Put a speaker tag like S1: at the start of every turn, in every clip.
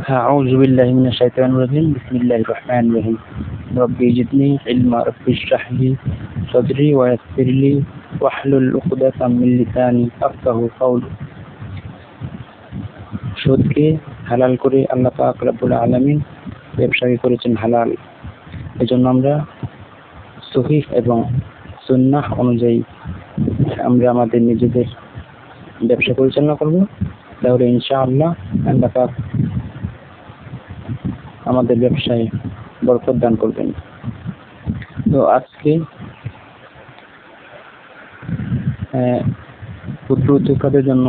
S1: أعوذ بالله من الشيطان الرجيم بسم الله الرحمن الرحيم ربي زدني علما رب اشرح لي صدري ويسر لي واحلل عقدة من লিসানি আফকাহু قولي সুদকে হালাল করে আল্লাহ পাক রব্বুল আলামিন ব্যবসাকে করেছেন হালাল এজন্য আমরা সহিহ এবং সুন্নাহ অনুযায়ী আমরা আমাদের নিজেদের ব্যবসা পরিচালনা করব তাহলে ইনশাআল্লাহ আল্লাহ পাক আমাদের ব্যবসায় বরকত দান করবেন। তো আজকে ক্ষুদ্র উদ্যোক্তাদের জন্য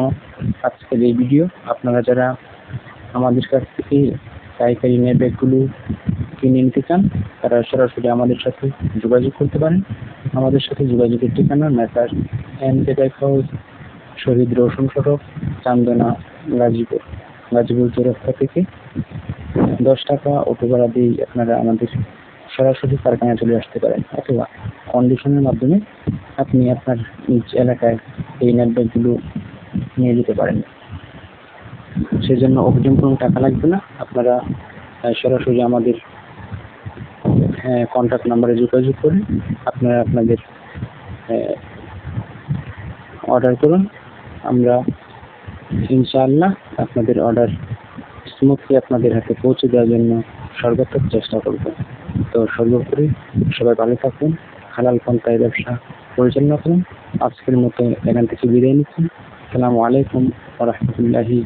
S1: আজকের এই ভিডিও। আপনারা যারা আমাদের কাছ থেকে পাইকারি নেট ব্যাগগুলো কিনে নিতে চান, তারা সরাসরি আমাদের সাথে যোগাযোগ করতে পারেন। আমাদের সাথে যোগাযোগের ঠিকানা messrs N bag house, Shahid Roshan সড়ক, চান্দনা, গাজীপুর। গাজীপুর চৌরাস্তা থেকে দশ টাকা অটো ভাড়া দিয়েই আপনারা আমাদের সরাসরি কারখানায় চলে আসতে পারেন অথবা কন্ডিশনের মাধ্যমে আপনি আপনার নিজ এলাকায় এই নেটব্যাগগুলো নিয়ে যেতে পারেন। সেই জন্য অগ্রিম কোনো টাকা লাগবে না। আপনারা সরাসরি আমাদের কন্ট্যাক্ট নাম্বারে যোগাযোগ করে আপনারা আপনাদের অর্ডার করুন। আমরা ইনশাআল্লাহ আপনাদের অর্ডার স্মুথলি আপনাদের হাতে পৌঁছে দেওয়ার জন্য সর্বাত্মক চেষ্টা করব। তো সর্বোপরি সবাই ভালো থাকুন, হালাল পন্থায় ব্যবসা পরিচালনা করুন। আজকের মতো এখান থেকে বিদায় নিচ্ছি। আসসালামু আলাইকুম রহমতুল্লাহি